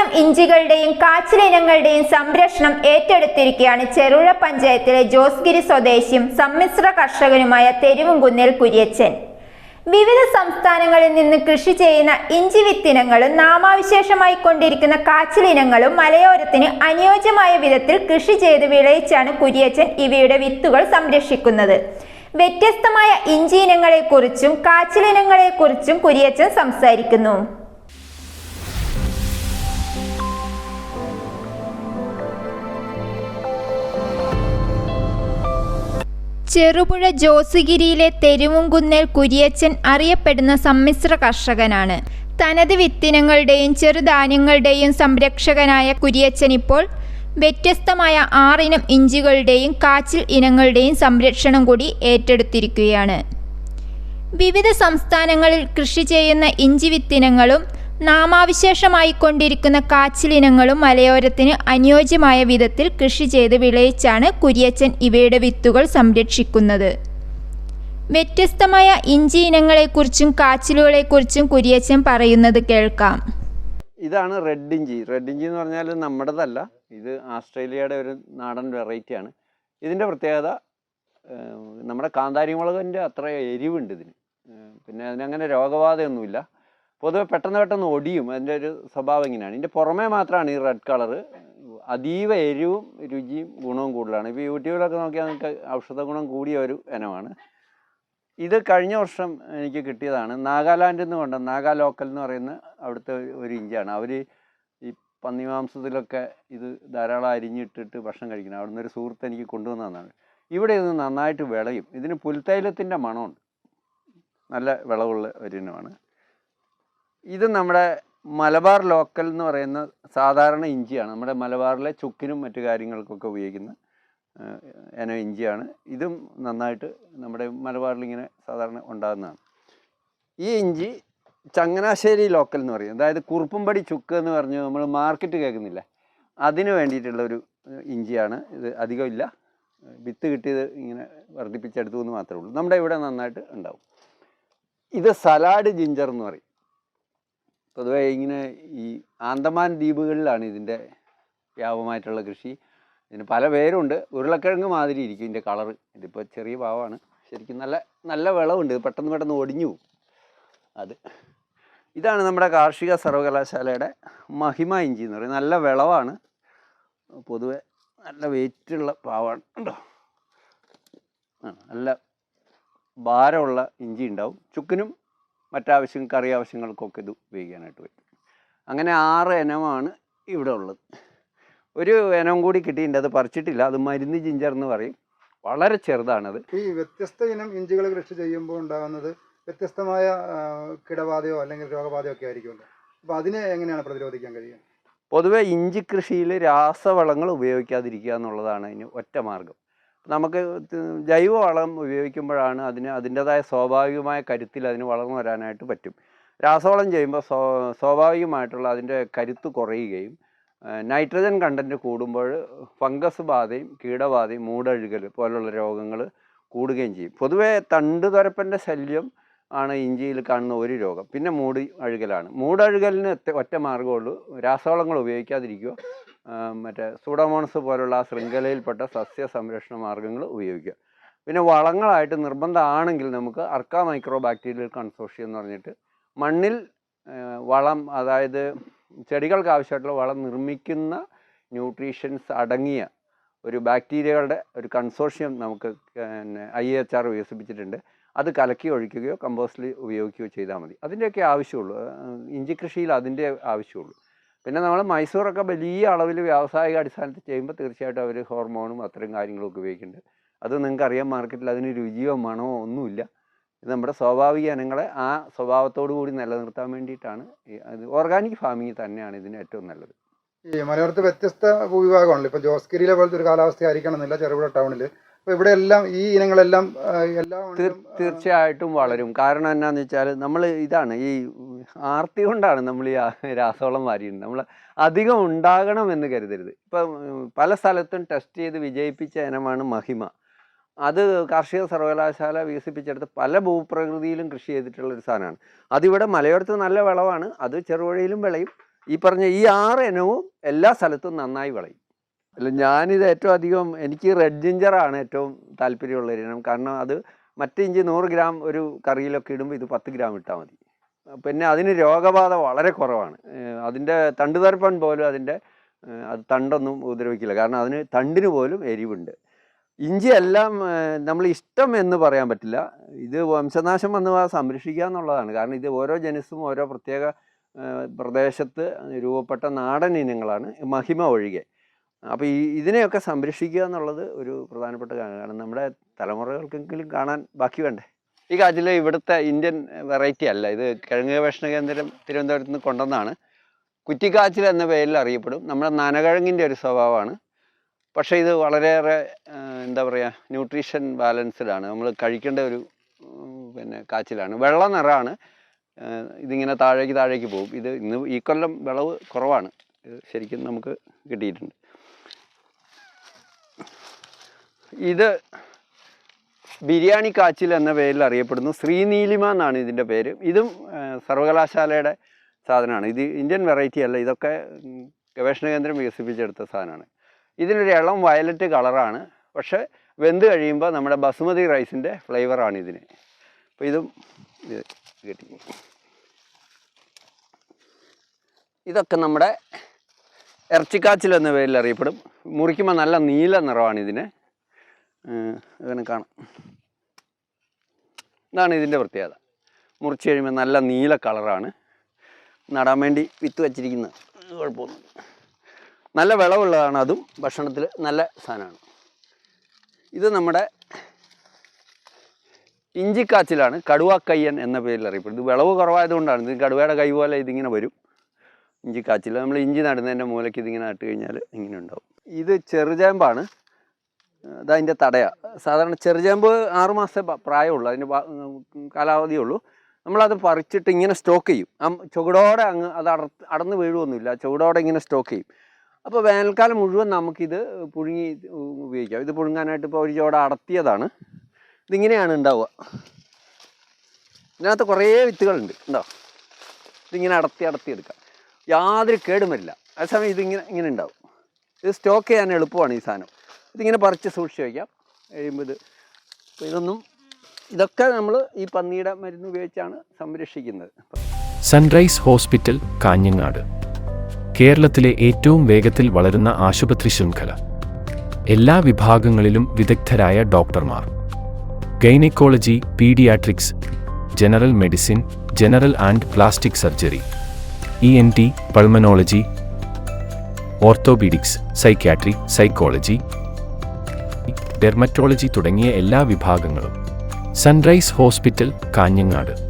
ആറിനം ഇഞ്ചികളുടെയും കാച്ചിലിനങ്ങളുടെയും സംരക്ഷണം ഏറ്റെടുത്തിരിക്കുകയാണ് ചെറുഴ പഞ്ചായത്തിലെ ജോസ്ഗിരി സ്വദേശിയും സമ്മിശ്ര കർഷകനുമായ തെരുവുംകുന്നേൽ കുര്യച്ചൻ. വിവിധ സംസ്ഥാനങ്ങളിൽ നിന്ന് കൃഷി ചെയ്യുന്ന ഇഞ്ചി വിത്തിനങ്ങളും നാമാവിശേഷമായി കൊണ്ടിരിക്കുന്ന കാച്ചിലിനങ്ങളും മലയോരത്തിന് അനുയോജ്യമായ വിധത്തിൽ കൃഷി ചെയ്ത് വിളയിച്ചാണ് കുര്യച്ചൻ ഇവയുടെ വിത്തുകൾ സംരക്ഷിക്കുന്നത്. വ്യത്യസ്തമായ ഇഞ്ചി ഇനങ്ങളെക്കുറിച്ചും കാച്ചിലിനങ്ങളെക്കുറിച്ചും കുര്യച്ചൻ സംസാരിക്കുന്നു. ചെറുപുഴ ജോസുഗിരിയിലെ തെരുവുംകുന്നേൽ കുരിയച്ചൻ അറിയപ്പെടുന്ന സമ്മിശ്ര കർഷകനാണ്. തനത് വിത്തിനങ്ങളുടെയും ചെറുധാന്യങ്ങളുടെയും സംരക്ഷകനായ കുരിയച്ചൻ ഇപ്പോൾ വ്യത്യസ്തമായ ആറിനം ഇഞ്ചികളുടെയും കാച്ചിൽ ഇനങ്ങളുടെയും സംരക്ഷണം കൂടി ഏറ്റെടുത്തിരിക്കുകയാണ്. വിവിധ സംസ്ഥാനങ്ങളിൽ കൃഷി ചെയ്യുന്ന ഇഞ്ചി വിത്തിനങ്ങളും നാമാവിശേഷമായി കൊണ്ടിരിക്കുന്ന കാച്ചിലിനങ്ങളും മലയോരത്തിന് അനുയോജ്യമായ വിധത്തിൽ കൃഷി ചെയ്ത് വിളയിച്ചാണ് കുര്യച്ചൻ ഇവയുടെ വിത്തുകൾ സംരക്ഷിക്കുന്നത്. വ്യത്യസ്തമായ ഇഞ്ചി ഇനങ്ങളെക്കുറിച്ചും കാച്ചിലുകളെക്കുറിച്ചും കുര്യച്ചൻ പറയുന്നത് കേൾക്കാം. ഇതാണ് റെഡ് ഇഞ്ചി. റെഡ് ഇഞ്ചി എന്ന് പറഞ്ഞാൽ നമ്മുടേതല്ല. ഇത് ആസ്ട്രേലിയയുടെ ഒരു നാടൻ വെറൈറ്റിയാണ്. ഇതിന്റെ പ്രത്യേകത നമ്മുടെ കാന്താരി മുളകിന്റെ അത്ര എരിവുണ്ട് ഇതിന്. പിന്നെ അതിനങ്ങനെ രോഗബാധയൊന്നുമില്ല. പൊതുവെ പെട്ടെന്ന് പെട്ടെന്ന് ഒടിയും. അതിന്റെ ഒരു സ്വഭാവം ഇങ്ങനെയാണ്. ഇതിന്റെ പുറമേ മാത്രമാണ് ഈ റെഡ് കളർ അതീവ എരിവും രുചിയും ഗുണവും കൂടുതലാണ്. ഇപ്പോൾ യൂട്യൂബിലൊക്കെ നോക്കിയാൽ നിങ്ങൾക്ക് ഔഷധ ഗുണം കൂടിയ ഒരു ഇനമാണ്. ഇത് കഴിഞ്ഞ വർഷം എനിക്ക് കിട്ടിയതാണ് നാഗാലാൻഡിൽ നിന്ന് കൊണ്ട് നാഗാ ലോക്കൽ എന്ന് പറയുന്ന അവിടുത്തെ ഒരു ഇഞ്ചാണ് അവർ ഈ പന്നി മാംസത്തിലൊക്കെ ഇത് ധാരാളം അരിഞ്ഞിട്ടിട്ട് ഭക്ഷണം കഴിക്കണം അവിടുന്ന് ഒരു സുഹൃത്ത് എനിക്ക് കൊണ്ടുവന്നതാണ് ഇവിടെ ഇത് നന്നായിട്ട് വിളയും. ഇതിന് പുൽത്തൈലത്തിന്റെ മണമുണ്ട്. നല്ല വിളവുള്ള ഒരു ഇനമാണ്. ഇത് നമ്മുടെ മലബാർ ലോക്കൽ എന്ന് പറയുന്ന സാധാരണ ഇഞ്ചിയാണ്. നമ്മുടെ മലബാറിലെ ചുക്കിനും മറ്റു കാര്യങ്ങൾക്കൊക്കെ ഉപയോഗിക്കുന്ന ഇനം ഇഞ്ചിയാണ്. ഇതും നന്നായിട്ട് നമ്മുടെ മലബാറിൽ ഇങ്ങനെ സാധാരണ ഉണ്ടാകുന്നതാണ്. ഈ ഇഞ്ചി ചങ്ങനാശ്ശേരി ലോക്കൽ എന്ന് പറയും. അതായത് കുറുപ്പുംപടി ചുക്ക് എന്ന് പറഞ്ഞ് നമ്മൾ മാർക്കറ്റ് കേൾക്കുന്നില്ല? അതിന് വേണ്ടിയിട്ടുള്ള ഒരു ഇഞ്ചിയാണ്. ഇത് അധികം ഇല്ല. വിത്ത് കിട്ടിയത് ഇങ്ങനെ വർദ്ധിപ്പിച്ചെടുത്തു എന്ന് മാത്രമേ ഉള്ളൂ. നമ്മുടെ ഇവിടെ നന്നായിട്ട് ഉണ്ടാവും. ഇത് സലാഡ് ജിഞ്ചർ എന്ന് പറയും. പൊതുവേ ഇങ്ങനെ ഈ ആന്തമാൻ ദ്വീപുകളിലാണ് ഇതിന്റെ വ്യാപകമായിട്ടുള്ള കൃഷി. ഇതിന് പല പേരുണ്ട്. ഉരുളക്കിഴങ്ങ് മാതിരി ഇരിക്കും ഇതിന്റെ കളറ് ഇതിപ്പോൾ ചെറിയ പാവമാണ് ശരിക്കും നല്ല നല്ല വിളവുണ്ട്. പെട്ടെന്ന് പെട്ടെന്ന് ഒടിഞ്ഞു പോകും. അത്. ഇതാണ് നമ്മുടെ കാർഷിക സർവകലാശാലയുടെ മഹിമ ഇഞ്ചി എന്ന് പറയുന്നത്. നല്ല വിളവാണ്. പൊതുവെ നല്ല വെയിറ്റുള്ള പാവാണ്. ഉണ്ടോ നല്ല ഭാരമുള്ള ഇഞ്ചി ഉണ്ടാവും. ചുക്കിനും മറ്റാവശ്യം കറി ആവശ്യങ്ങൾക്കൊക്കെ ഇത് ഉപയോഗിക്കാനായിട്ട് പറ്റും. അങ്ങനെ ആറ് ഇനമാണ് ഇവിടെ ഉള്ളത്. ഒരു ഇനം കൂടി കിട്ടിയിട്ടുണ്ട് അത് പറിച്ചിട്ടില്ല. അത് മരുന്ന് ജിഞ്ചർ എന്ന് പറയും. വളരെ ചെറുതാണത്. ഈ വ്യത്യസ്ത ഇനം ഇഞ്ചികൾ കൃഷി ചെയ്യുമ്പോൾ ഉണ്ടാകുന്നത് വ്യത്യസ്തമായ കിടബാധയോ അല്ലെങ്കിൽ രോഗബാധയോ ഒക്കെ ആയിരിക്കുമല്ലോ അപ്പോൾ അതിനെ എങ്ങനെയാണ് പ്രതിരോധിക്കാൻ കഴിയുക? പൊതുവേ ഇഞ്ചി കൃഷിയിൽ രാസവളങ്ങൾ ഉപയോഗിക്കാതിരിക്കുക എന്നുള്ളതാണ് അതിന് ഒറ്റ മാർഗം. നമുക്ക് ജൈവ വളം ഉപയോഗിക്കുമ്പോഴാണ് അതിന് അതിന്റെതായ സ്വാഭാവികമായ കരുത്തിൽ അതിന് വളർന്നു വരാനായിട്ട് പറ്റും. രാസവളം ചെയ്യുമ്പോൾ സ്വ സ്വാഭാവികമായിട്ടുള്ള അതിന്റെ കരുത്ത് കുറയുകയും നൈട്രജൻ കണ്ടന്റ് കൂടുമ്പോൾ ഫംഗസ് ബാധയും കീടബാധയും മൂടഴുകൽ പോലുള്ള രോഗങ്ങൾ കൂടുകയും ചെയ്യും. പൊതുവേ തണ്ട് തുരപ്പന്റെ ശല്യം ആണ് ഇഞ്ചിയിൽ കാണുന്ന ഒരു രോഗം. പിന്നെ മൂടി അഴുകലാണ്. മൂടഴുകലിന് ഒറ്റ- മാർഗമുള്ളൂ രാസവളങ്ങൾ ഉപയോഗിക്കാതിരിക്കുക. മറ്റേ സൂഡോമോണസ് പോലുള്ള ആ ശൃംഖലയിൽപ്പെട്ട സസ്യ സംരക്ഷണ മാർഗങ്ങൾ ഉപയോഗിക്കുക. പിന്നെ വളങ്ങളായിട്ട് നിർബന്ധമാണെങ്കിൽ നമുക്ക് അർക്ക മൈക്രോ ബാക്ടീരിയൽ കൺസോഷ്യം എന്ന് പറഞ്ഞിട്ട് മണ്ണിൽ വളം അതായത് ചെടികൾക്ക് ആവശ്യമായിട്ടുള്ള വളം നിർമ്മിക്കുന്ന ന്യൂട്രീഷൻസ് അടങ്ങിയ ഒരു ബാക്ടീരിയകളുടെ ഒരു കൺസോഷ്യം നമുക്ക് പിന്നെ ഐ എച്ച് ആർ വികസിപ്പിച്ചിട്ടുണ്ട്. അത് കലക്കി ഒഴിക്കുകയോ കമ്പോസ്റ്റിൽ ഉപയോഗിക്കുകയോ ചെയ്താൽ മതി. അതിന്റെയൊക്കെ ആവശ്യമുള്ളൂ. ഇഞ്ചി കൃഷിയിൽ അതിന്റെ ആവശ്യമുള്ളൂ. പിന്നെ നമ്മൾ മൈസൂറൊക്കെ വലിയ അളവിൽ വ്യാവസായിക അടിസ്ഥാനത്തിൽ ചെയ്യുമ്പോൾ തീർച്ചയായിട്ടും അവർ ഹോർമോണും അത്തരം കാര്യങ്ങളൊക്കെ ഉപയോഗിക്കുന്നുണ്ട്. അത് നിങ്ങൾക്ക് അറിയാം മാർക്കറ്റിൽ അതിന് രുചിയോ മണമോ ഒന്നുമില്ല. ഇത് നമ്മുടെ സ്വാഭാവിക ഇനങ്ങളെ ആ സ്വഭാവത്തോടു കൂടി നിലനിർത്താൻ വേണ്ടിയിട്ടാണ്. അത് ഓർഗാനിക് ഫാമിംഗ് തന്നെയാണ് ഇതിന് ഏറ്റവും നല്ലത്. ഈ മലയോരത്ത് വ്യത്യസ്ത ഭൂവിഭാഗമാണല്ലോ. ഇപ്പോൾ ജോസ്ഗിരിയിലെ പോലത്തെ ഒരു കാലാവസ്ഥ ആയിരിക്കണം എന്നില്ല ചെറുപുഴ ടൗണിൽ അപ്പോൾ ഇവിടെ എല്ലാം ഈ ഇനങ്ങളെല്ലാം എല്ലാ തീർച്ചയായിട്ടും വളരും. കാരണം എന്നാന്ന് വെച്ചാൽ നമ്മൾ ഇതാണ് ഈ ആർത്തി കൊണ്ടാണ് നമ്മൾ ഈ രാസവളം വാരിയിരുന്നത്. നമ്മൾ അധികം ഉണ്ടാകണം എന്ന് കരുതരുത്. ഇപ്പം പല സ്ഥലത്തും ടെസ്റ്റ് ചെയ്ത് വിജയിപ്പിച്ച ഇനമാണ് മഹിമ. അത് കാർഷിക സർവകലാശാല വികസിപ്പിച്ചെടുത്ത് പല ഭൂപ്രകൃതിയിലും കൃഷി ചെയ്തിട്ടുള്ള ഒരു സാധനമാണ്. അതിവിടെ മലയോരത്ത് നല്ല വിളവാണ്. അത് ചെറുവഴിയിലും വിളയും. ഈ പറഞ്ഞ ഈ ആറ് ഇനവും എല്ലാ സ്ഥലത്തും നന്നായി വിളയും. അല്ല ഞാനിത് ഏറ്റവും അധികം എനിക്ക് റെഡ് ജിഞ്ചറാണ് ഏറ്റവും താല്പര്യമുള്ള ഇനം. കാരണം അത് മറ്റ് ഇഞ്ചി നൂറ് ഗ്രാം ഒരു കറിയിലൊക്കെ ഇടുമ്പോൾ ഇത് പത്ത് ഗ്രാം ഇട്ടാൽ മതി. പിന്നെ അതിന് രോഗബാധ വളരെ കുറവാണ്. അതിന്റെ തണ്ടുതരപ്പൻ പോലും അതിന്റെ അത് തണ്ടൊന്നും ഉപദ്രവിക്കില്ല. കാരണം അതിന് തണ്ടിന് പോലും എരിവുണ്ട്. ഇഞ്ചി എല്ലാം നമ്മൾ ഇഷ്ടം എന്ന് പറയാൻ പറ്റില്ല. ഇത് വംശനാശം വന്ന് സംരക്ഷിക്കുക എന്നുള്ളതാണ്. കാരണം ഇത് ഓരോ ജനുസും ഓരോ പ്രത്യേക പ്രദേശത്ത് രൂപപ്പെട്ട നാടൻ ഇനങ്ങളാണ് മഹിമ ഒഴികെ. അപ്പോൾ ഈ ഇതിനെയൊക്കെ സംരക്ഷിക്കുക എന്നുള്ളത് ഒരു പ്രധാനപ്പെട്ട കാര്യമാണ് കാരണം നമ്മുടെ തലമുറകൾക്കെങ്കിലും കാണാൻ ബാക്കി വേണ്ടേ? ഈ കാച്ചിൽ ഇവിടുത്തെ ഇന്ത്യൻ വെറൈറ്റി അല്ല. ഇത് കിഴങ്ങ് ഗവേഷണ കേന്ദ്രം തിരുവനന്തപുരത്ത് നിന്ന് കൊണ്ടുവന്നാണ് കുറ്റിക്കാച്ചിൽ എന്ന പേരിൽ അറിയപ്പെടും. നമ്മുടെ നനകിഴങ്ങിന്റെ ഒരു സ്വഭാവമാണ്. പക്ഷേ ഇത് വളരെയേറെ എന്താ പറയുക ന്യൂട്രീഷൻ ബാലൻസ്ഡ് ആണ്. നമ്മൾ കഴിക്കേണ്ട ഒരു പിന്നെ കാച്ചിലാണ്. വെള്ള നിറമാണ്. ഇതിങ്ങനെ താഴേക്ക് താഴേക്ക് പോകും. ഇത് ഇന്ന് ഈ കൊല്ലം വിളവ് കുറവാണ്. ഇത് ശരിക്കും നമുക്ക് കിട്ടിയിട്ടുണ്ട്. ഇത് ബിരിയാണി കാച്ചിൽ എന്ന പേരിൽ അറിയപ്പെടുന്നു. ശ്രീനീലിമ എന്നാണ് ഇതിന്റെ പേര്. ഇതും സർവകലാശാലയുടെ സാധനമാണ്. ഇത് ഇന്ത്യൻ വെറൈറ്റി അല്ല. ഇതൊക്കെ ഗവേഷണ കേന്ദ്രം വികസിപ്പിച്ചെടുത്ത സാധനമാണ്. ഇതിനൊരു ഇളം വയലറ്റ് കളറാണ്. പക്ഷേ വെന്ത് കഴിയുമ്പോൾ നമ്മുടെ ബസുമതി റൈസിന്റെ ഫ്ലേവറാണ് ഇതിന്. അപ്പോൾ ഇതും ഇത് കിട്ടി. ഇതൊക്കെ നമ്മുടെ ഇറച്ചിക്കാച്ചിൽ എന്ന പേരിൽ അറിയപ്പെടും. മുറിക്കുമ്പോൾ നല്ല നീല നിറമാണ് ഇതിന്. അങ്ങനെ കാണാം. ഇതാണ് ഇതിന്റെ പ്രത്യേകത. മുറിച്ച് കഴിയുമ്പോൾ നല്ല നീല കളറാണ്. നടാൻ വേണ്ടി വിത്ത് വച്ചിരിക്കുന്നത്. കുഴപ്പമൊന്നും നല്ല വിളവുള്ളതാണ് അതും. ഭക്ഷണത്തിൽ നല്ല സാധനമാണ്. ഇത് നമ്മുടെ ഇഞ്ചിക്കാച്ചിലാണ്. കടുവാക്കയ്യൻ എന്ന പേരിൽ അറിയപ്പെടുന്നത്. വിളവ് കുറവായതുകൊണ്ടാണ്. ഇത് കടുവയുടെ കൈ പോലെ ഇതിങ്ങനെ വരും. ഇഞ്ചിക്കാച്ചിൽ. നമ്മൾ ഇഞ്ചി നടുന്നതിന്റെ മൂലയ്ക്ക് ഇതിങ്ങനെ നട്ട് കഴിഞ്ഞാൽ ഇങ്ങനെ ഉണ്ടാവും. ഇത് ചെറുചേമ്പാണ്. അതതിന്റെ തടയ. സാധാരണ ചെറുചേമ്പ് ആറു മാസത്തെ പ്രായമുള്ളൂ അതിന്റെ കാലാവധിയുള്ളൂ നമ്മളത് പറിച്ചിട്ട് ഇങ്ങനെ സ്റ്റോക്ക് ചെയ്യും. ആ ചുവടോടെ അങ്ങ് അത് അട അടന്ന് വീഴുമൊന്നുമില്ല ചുവടോടെ ഇങ്ങനെ സ്റ്റോക്ക് ചെയ്യും. അപ്പോൾ വേനൽക്കാലം മുഴുവൻ നമുക്കിത് പുഴുങ്ങി ഉപയോഗിക്കാം. ഇത് പുഴുങ്ങാനായിട്ട് ഇപ്പോൾ ഒരു ചുവട അടത്തിയതാണ് ഇതിങ്ങനെയാണ് ഉണ്ടാവുക. ഇതിനകത്ത് കുറേ വിത്തുകളുണ്ട്. ഉണ്ടോ? ഇതിങ്ങനെ അടത്തി അടത്തി എടുക്കാം. യാതൊരു കേടും വരില്ല അതേസമയം ഇതിങ്ങനെ ഇങ്ങനെ ഉണ്ടാവും. ഇത് സ്റ്റോക്ക് ചെയ്യാൻ എളുപ്പമാണ് ഈ സാധനം. ഇതിങ്ങനെ പറിച്ച് സൂക്ഷിച്ച് വയ്ക്കാം. അപ്പോൾ ഇതൊന്നും ഇതൊക്കെ നമ്മൾ ഈ പന്നിയുടെ മരുന്ന് ഉപയോഗിച്ചാണ് സംരക്ഷിക്കുന്നത്. Sunrise hospital Kanhangad. കേരളത്തിലെ ഏറ്റവും വേഗത്തിൽ വളരുന്ന ആശുപത്രി ശൃംഖല. എല്ലാ വിഭാഗങ്ങളിലും വിദഗ്ധരായ ഡോക്ടർമാർ. Gynaecology paediatrics general medicine general and plastic surgery E N T pulmonology orthopaedics psychiatry psychology dermatology തുടങ്ങിയ എല്ലാ വിഭാഗങ്ങളും. Sunrise hospital Kanhangad.